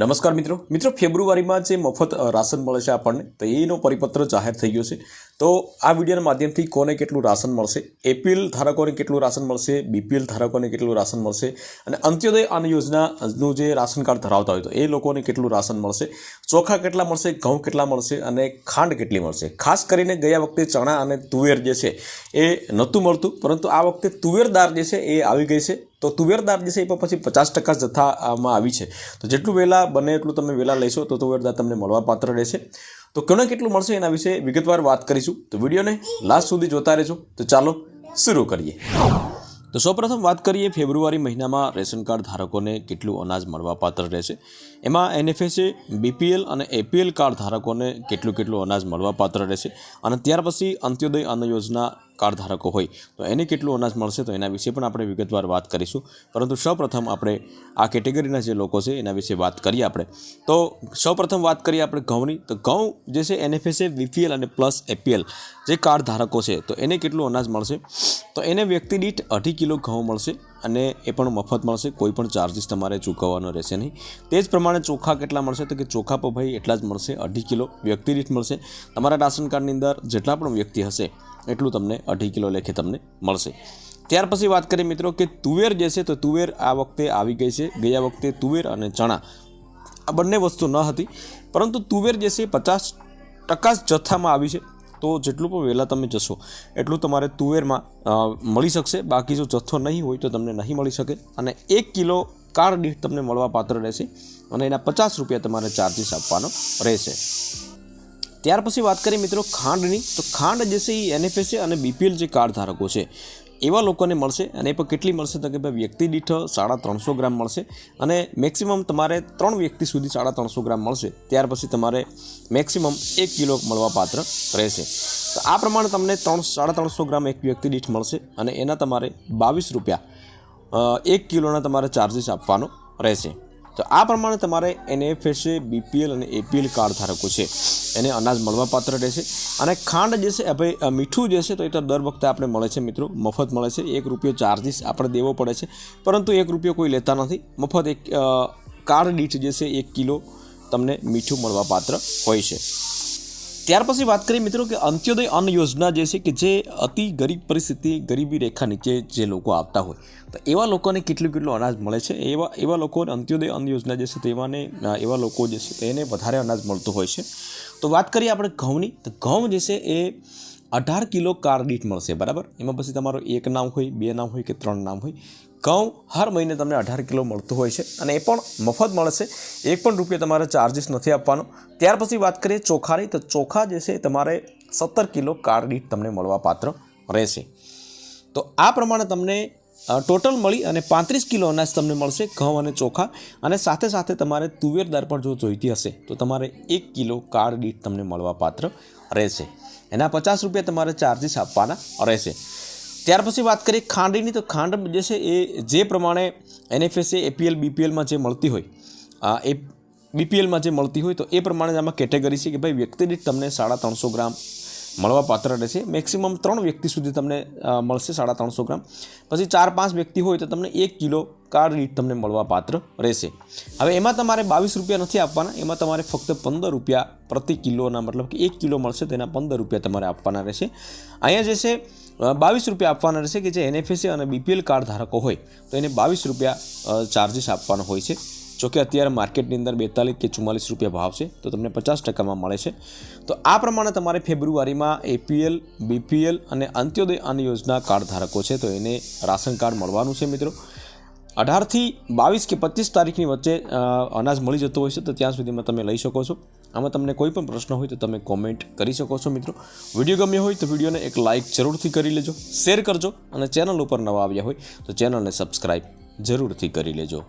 નમસ્કાર મિત્રો. મિત્રો, ફેબ્રુઆરીમાં જે મફત રાશન મળે છે આપણને, તો એનો પરિપત્ર જાહેર થઈ ગયો છે. તો આ વિડીયોના માધ્યમથી કોને કેટલું રાશન મળશે, એપીએલ ધારકોને કેટલું રાશન મળશે, બીપીએલ ધારકોને કેટલું રાશન મળશે, અને અંત્યોદય અન્ન યોજનાનું જે રાશન કાર્ડ ધરાવતા હોય તો એ લોકોને કેટલું રાશન મળશે, ચોખા કેટલા મળશે, ઘઉં કેટલા મળશે, અને ખાંડ કેટલી મળશે. ખાસ કરીને ગયા વખતે ચણા અને તુવેર જે છે, એ નહોતું મળતું, પરંતુ આ વખતે તુવેરદાર જે છે, એ આવી ગઈ છે. તો તુવેરદાર જે છે એ પણ પછી પચાસ ટકા જથ્થામાં આવી છે. તો જેટલું વહેલા બને એટલું તમે વહેલા લેશો તો તુવેરદાર તમને મળવા પાત્ર રહેશે. તો કોને કેટલું મળશે એના વિશે વિગતવાર વાત કરીશું. તો વિડીયોને લાસ્ટ સુધી જોતા રહેજો. તો ચાલો શરૂ કરીએ. તો સૌપ્રથમ વાત કરીએ ફેબ્રુઆરી મહિનામાં રેશન કાર્ડ ધારકોને કેટલું અનાજ મળવા પાત્ર રહેશે. એમાં એનએફએસએ, બીપીએલ અને એપીએલ કાર્ડ ધારકોને કેટલું કેટલું અનાજ મળવા પાત્ર રહેશે. અને ત્યાર પછી અંત્યોદય અન્ન યોજના કાર્ડ ધારકો હોય. તો એને કેટલું અનાજ મળશે તો એના વિશે પણ આપણે વિગતવાર વાત કરીશું. પરંતુ સૌપ્રથમ આપણે આ કેટેગરીના જે લોકો છે એના વિશે વાત કરીએ આપણે. તો સૌપ્રથમ વાત કરીએ આપણે ઘઉંની. તો ઘઉં જે છે એનએફએસએ, વીપીએલ અને પ્લસ એપીએલ જે કાર્ડ ધારકો છે, તો એને કેટલું અનાજ મળશે? તો એને વ્યક્તિ દીઠ અઢી કિલો ઘઉં મળશે અને એ પણ મફત મળશે. કોઈ પણ ચાર્જિસ તમારે ચૂકવવાનો રહેશે નહીં. તે જ પ્રમાણે ચોખા કેટલા મળશે? તો કે ચોખા પર ભાઈ એટલા જ મળશે. અઢી કિલો વ્યક્તિ દીઠ મળશે. તમારા રાશન કાર્ડની અંદર જેટલા પણ વ્યક્તિ હશે એટલું તમને અઢી કિલો લેખે તમને મળશે. ત્યાર પછી વાત કરીએ મિત્રો કે તુવેર જે છે તો તુવેર આ વખતે આવી ગઈ છે. ગયા વખતે તુવેર અને ચણા આ બંને વસ્તુ ન હતી. પરંતુ તુવેર જે છે પચાસ ટકા જથ્થામાં આવી છે. તો જેટલું પણ વહેલા તમે જશો એટલું તમારે તુવેરમાં મળી શકશે. બાકી જો જથ્થો નહીં હોય તો તમને નહીં મળી શકે. અને એક કિલો કાર દીઠ તમને મળવા પાત્ર રહેશે. અને એના પચાસ રૂપિયા તમારે ચાર્જિસ આપવાનો રહેશે. ત્યાર પછી વાત કરીએ મિત્રો ખાંડની. તો ખાંડ જે છે એ એનએફએસએ અને બીપીએલ જે કાર્ડ ધારકો છે, એવા લોકોને મળશે અને એ પણ કેટલી મળશે? તો કે ભાઈ વ્યક્તિ દીઠ સાડા ત્રણસો ગ્રામ મળશે અને મેક્સિમમ તમારે ત્રણ વ્યક્તિ સુધી સાડા ત્રણસો ગ્રામ મળશે. ત્યાર પછી તમારે મેક્સિમમ એક કિલો મળવા પાત્ર રહેશે. તો આ પ્રમાણે તમને ત્રણ સાડા ત્રણસો ગ્રામ એક વ્યક્તિ દીઠ મળશે અને એના તમારે બાવીસ રૂપિયા એક કિલોના તમારે ચાર્જીસ આપવાનો રહેશે. તો આ પ્રમાણે તમારે એનએફએસએ બીપીએલ અને એપીએલ કાર્ડ ધારકો છે. એને અનાજ મળવાપાત્ર રહેશે. અને ખાંડ જે છે ભાઈ મીઠું જે છે, તો એ તો દર વખતે આપણે મળે છે મિત્રો. મફત મળે છે. એક રૂપિયો ચાર્જીસ આપણે દેવો પડે છે. પરંતુ એક રૂપિયો કોઈ લેતા નથી. મફત એક કાર્ડ દીઠ જે છે, એક કિલો તમને મીઠું મળવાપાત્ર હોય છે. ત્યાર પછી વાત કરીએ મિત્રો કે અંત્યોદય અન્ન યોજના જે છે કે જે અતિ ગરીબ પરિસ્થિતિ, ગરીબી રેખા નીચે જે લોકો આવતા હોય, તો એવા લોકોને કેટલું કેટલું અનાજ મળે છે? એવા એવા લોકોને અંત્યોદય અન્ન યોજના જે છે તેવાને એવા લોકો જે છે તેને વધારે અનાજ મળતું હોય છે. તો વાત કરીએ આપણે ઘઉંની, તો ઘઉં જે છે એ અઢાર કિલો કાર દીઠ મળશે, બરાબર? એમાં પછી તમારો એક નામ હોય, બે નામ હોય કે ત્રણ નામ હોય. ઘઉં હર મહિને તમને અઢાર કિલો મળતું હોય છે અને એ પણ મફત મળશે એક પણ રૂપિયા તમારે ચાર્જિસ નથી આપવાનો. ત્યાર પછી વાત કરીએ ચોખાની. તો ચોખા જે છે તમારે સત્તર કિલો કાર તમને મળવા પાત્ર રહેશે. તો આ પ્રમાણે તમને ટોટલ મળી અને પાંત્રીસ કિલો અનાજ તમને મળશે ઘઉં અને ચોખા. અને સાથે સાથે તમારે તુવેર દાળ પણ જો જોઈતી હશે, તો તમારે એક કિલો કાર દીઠ તમને મળવા પાત્ર રહેશે. એના પચાસ રૂપિયા તમારે ચાર્જિસ આપવાના રહેશે. ત્યાર પછી વાત કરીએ ખાંડની તો ખાંડ જે છે એ જે પ્રમાણે એનએફએસએ એપીએલ બીપીએલમાં જે મળતી હોય એ બીપીએલમાં જે મળતી હોય, તો એ પ્રમાણે આમાં કેટેગરી છે કે ભાઈ વ્યક્તિ દીઠ તમને સાડા ત્રણસો ગ્રામ મળવા પાત્ર રહેશે મેક્સિમમ ત્રણ વ્યક્તિ સુધી તમને મળશે સાડા ત્રણસો ગ્રામ. પછી ચાર પાંચ વ્યક્તિ હોય તો તમને એક કિલો કાર્ડ દીઠ તમને મળવા પાત્ર રહેશે. હવે એમાં તમારે બાવીસ રૂપિયા નથી આપવાના. એમાં તમારે ફક્ત પંદર રૂપિયા પ્રતિ કિલોના, મતલબ કે એક કિલો મળશે તેના પંદર રૂપિયા તમારે આપવાના રહેશે. અહીંયા જે છે બાવીસ રૂપિયા આપવાના રહેશે કે જે એનએફએસએ અને બીપીએલ કાર્ડ ધારકો હોય, તો એને બાવીસ રૂપિયા ચાર્જિસ આપવાનો હોય છે. જોકે અત્યારે માર્કેટની અંદર બેતાલીસ કે ચુમ્માલીસ રૂપિયા ભાવ છે, તો તમને પચાસ ટકામાં મળે છે. તો આ પ્રમાણે તમારે ફેબ્રુઆરીમાં એપીએલ, બીપીએલ અને અંત્યોદય અન્ન યોજના કાર્ડ ધારકો છે, તો એને રાશન કાર્ડ મળવાનું છે મિત્રો. અઢારથી બાવીસ કે પચીસ તારીખની વચ્ચે અનાજ મળી જતું હોય છે, તો ત્યાં સુધીમાં તમે લઈ શકો છો. આમાં તમને કોઈ પણ પ્રશ્ન હોય તો તમે કોમેન્ટ કરી શકો છો મિત્રો. વીડિયો ગમ્યો હોય તો વિડીયોને એક લાઇક જરૂરથી કરી લેજો, શેર કરજો અને ચેનલ ઉપર નવા આવ્યા હોય તો ચેનલને સબસ્ક્રાઈબ જરૂરથી કરી લેજો.